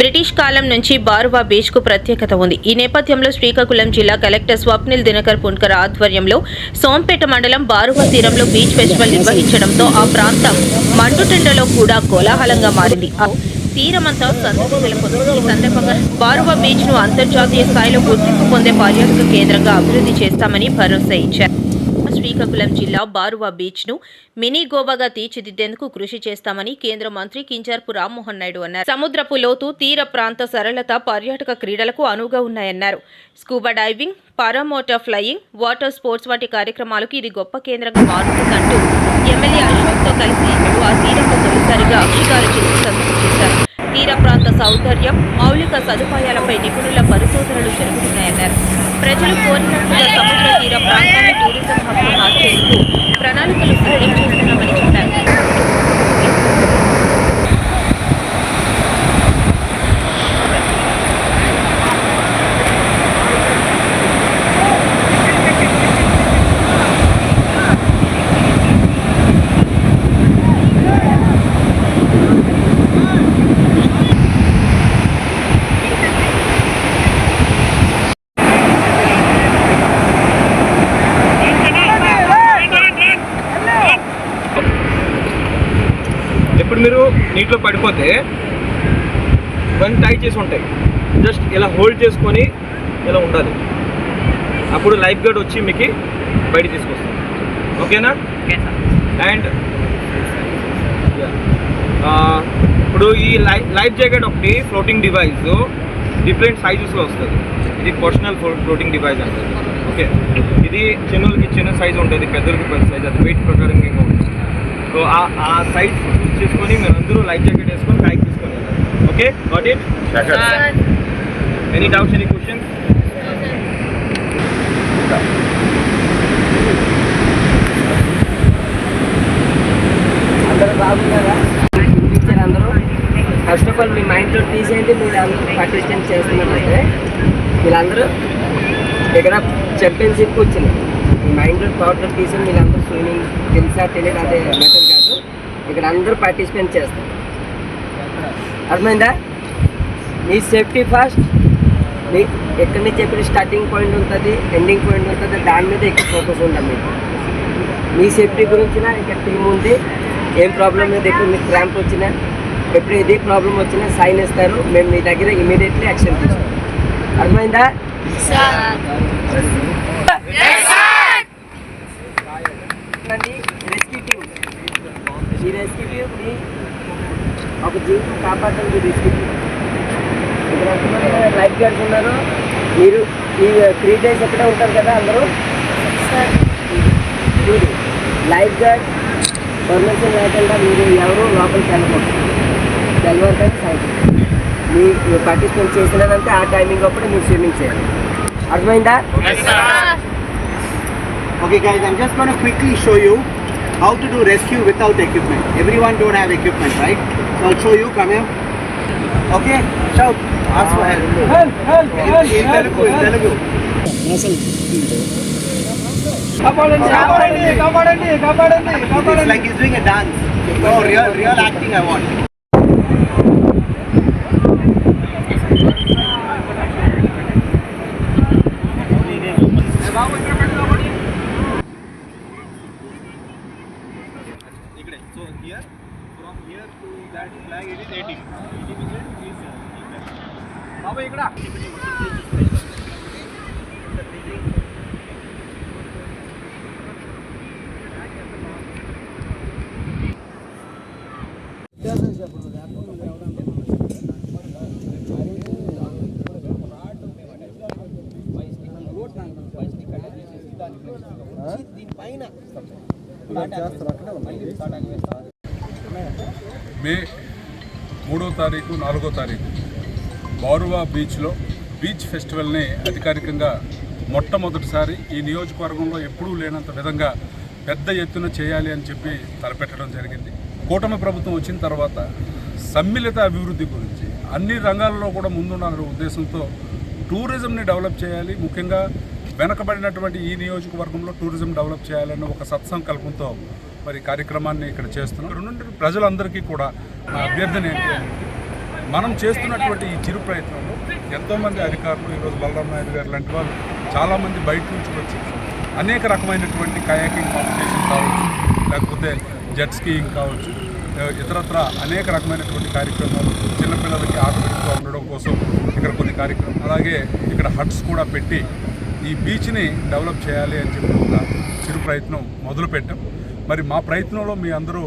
British కాలం నుంచి బారువా బీచ్కు ప్రత్యేకత ఉంది. ఈ నేపథ్యంలో శ్రీకాకుళం జిల్లా కలెక్టర్ స్వప్నిల్ దినకర్ పుణ్కర్ ఆధ్వర్యంలో సోంపేట మండలం బారువా తీరంలో బీచ్ ఫెస్టివల్ నిర్వహించడంతో ఆ ప్రాంతం మండుటెండలో కూడా కోలాహలంగా మారింది. తీరమంతా సందడి నెలకొంది. ఈ సందర్భంగా బారువా బీచ్ను అంతర్జాతీయ స్థాయిలో గుర్తింపు పొందే పర్యాటక కేంద్రంగా అభివృద్ధి చేస్తామని భరోసా ఇచ్చారు. శ్రీకాకుళం జిల్లా బారువా బీచ్ను మినీ గోవాగా తీర్చిదిద్దేందుకు కృషి చేస్తామని కేంద్ర మంత్రి కింజార్పు రామ్మోహన్ నాయుడు అన్నారు. సముద్రపు లోతు తీర ప్రాంత సరళత పర్యాటక క్రీడలకు అనువుగా ఉన్నాయన్నారు. Scuba diving paramotor flying water sports వంటి కార్యక్రమాలకు ఇది గొప్ప కేంద్రంగా మారుతుందంటూ ఎమ్మెల్యే అశోక్తో కలిసి ఆ తీరంలో తొలిసారిగా షికారు చేశారు. తీర ప్రాంత సౌందర్యం మౌలిక సదుపాయాలపై నిపుణుల పరిశోధనలు జరుగుతున్నాయన్నారు. ప్రజలు కోరినట్లుగా సముద్ర తీర నీటిలో పడిపోతే ఇవన్నీ టై చేసి ఉంటాయి. జస్ట్ ఇలా హోల్డ్ చేసుకొని ఇలా ఉండాలి. అప్పుడు లైఫ్ గార్డ్ వచ్చి మీకు బయట తీసుకొస్తాం ఓకేనా అండ్ ఇప్పుడు ఈ లైఫ్ లైఫ్ జాకెట్ ఒకటి ఫ్లోటింగ్ డివైస్ డిఫరెంట్ సైజెస్లో వస్తుంది. ఇది పర్సనల్ ఫ్లోటింగ్ డివైస్ అంటుంది. ఓకే ఇది చిన్నలకి చిన్న సైజ్ ఉంటుంది పెద్దలకి పెద్ద సైజ్ అది వెయిట్ ప్రకారం ఇంకా ఆ ఆ సైజ్ చేసుకొని మీరు అందరూ లైఫ్ జాకెట్ వేసుకొని బ్యాగ్ తీసుకొని వెళ్ళాలి. Okay got it any doubts any questions అందరూ బాగున్నారా? టీచర్ అందరూ? ఫస్ట్ ఆఫ్ ఆల్ మీ మైండ్లో తీసేయండి మీరు అందరూ పార్టిసిపేట్ చేస్తున్నట్లయితే వీళ్ళందరూ ఇక్కడ ఛాంపియన్షిప్ వచ్చింది మైండ్లో థాట్లో తీసుకుని వీళ్ళందరూ స్విమ్మింగ్ తెలుసా తెలియదు అదే మెథడ్ కాదు. ఇక్కడ అందరూ పార్టిసిపేట్ చేస్తారు. అర్థమైందా? మీ సేఫ్టీ ఫస్ట్ మీ ఎక్కడి నుంచి ఎక్కడ స్టార్టింగ్ పాయింట్ ఉంటుంది ఎండింగ్ పాయింట్ ఉంటుంది దాని మీద ఎక్కువ ఫోకస్ ఉండాలి మీకు మీ సేఫ్టీ గురించిన ఇక్కడ టీం ఉంది. ఏం ప్రాబ్లం లేదు ఎక్కువ మీకు క్రాంప్ వచ్చినా ఎప్పుడు ఏది ప్రాబ్లం వచ్చినా సైన్ ఇస్తారు. మేము మీ దగ్గర ఇమీడియట్లీ యాక్షన్ తీసుకుంటాం అర్థమైందా రెస్క్యూ టీమ్ ఈ రెస్క్యూ మీ ఒక జీవితం కాపాడడానికి రెస్క్యూ ఇక్కడ లైఫ్ గార్డ్స్ ఉన్నారు మీరు ఈ త్రీ డేస్ ఎక్కడే ఉంటారు కదా అందరూ చూడు లైఫ్ గార్డ్ పర్మిషన్ లేకుండా మీరు ఎవరు లోపలికి వెళ్ళకూడదు వెళ్ళవరకైతే సైడ్ మీ పార్టిసిపేట్ చేసినారంటే ఆ టైమింగ్ అప్పుడు మీరు స్విమ్మింగ్ చేయాలి అర్థమైందా Okay guys, I'm just going to quickly show you how to do rescue without equipment. Everyone don't have equipment, right? So I'll show you, come here. Okay, shout, ask for help. Help, help, help, in Telugu, in Telugu. It's like he's doing a dance. No, real, real acting I want. ఇక్కడే so here from here to that flag it is 80 80 means బాబా ఇక్కడ మే మూడో తారీఖు నాలుగో తారీఖు బారువా బీచ్లో beach ఫెస్టివల్ని అధికారికంగా మొట్టమొదటిసారి ఈ నియోజకవర్గంలో ఎప్పుడూ లేనంత విధంగా పెద్ద ఎత్తున చేయాలి అని చెప్పి తలపెట్టడం జరిగింది. కూటమి ప్రభుత్వం వచ్చిన తర్వాత సమ్మిళిత అభివృద్ధి గురించి అన్ని రంగాల్లో కూడా ముందున్న ఉద్దేశంతో టూరిజంని డెవలప్ చేయాలి. ముఖ్యంగా వెనకబడినటువంటి ఈ నియోజకవర్గంలో టూరిజం డెవలప్ చేయాలన్న ఒక సత్సంకల్పంతో మరి కార్యక్రమాన్ని ఇక్కడ చేస్తున్నాం ఇక్కడ ప్రజలందరికీ కూడా నా అభ్యర్థన ఏంటి అంటే మనం చేస్తున్నటువంటి ఈ చిరు ప్రయత్నంలో ఎంతోమంది అధికారులు ఈరోజు బలరాం నాయుడు గారు లాంటి వాళ్ళు చాలామంది బయట నుంచి వచ్చి అనేక రకమైనటువంటి కయాకింగ్ కాంపిటీషన్ కావచ్చు లేకపోతే జెట్ స్కీయింగ్ కావచ్చు ఇతరత్ర అనేక రకమైనటువంటి కార్యక్రమాలు చిన్నపిల్లలకి ఆటవిడుగా ఉండడం కోసం ఇక్కడ కొన్ని కార్యక్రమం అలాగే ఇక్కడ హట్స్ కూడా పెట్టి ఈ బీచ్ని డెవలప్ చేయాలి అని చెప్పి ఒక చిరు ప్రయత్నం మొదలుపెట్టాం. మరి మా ప్రయత్నంలో మీ అందరూ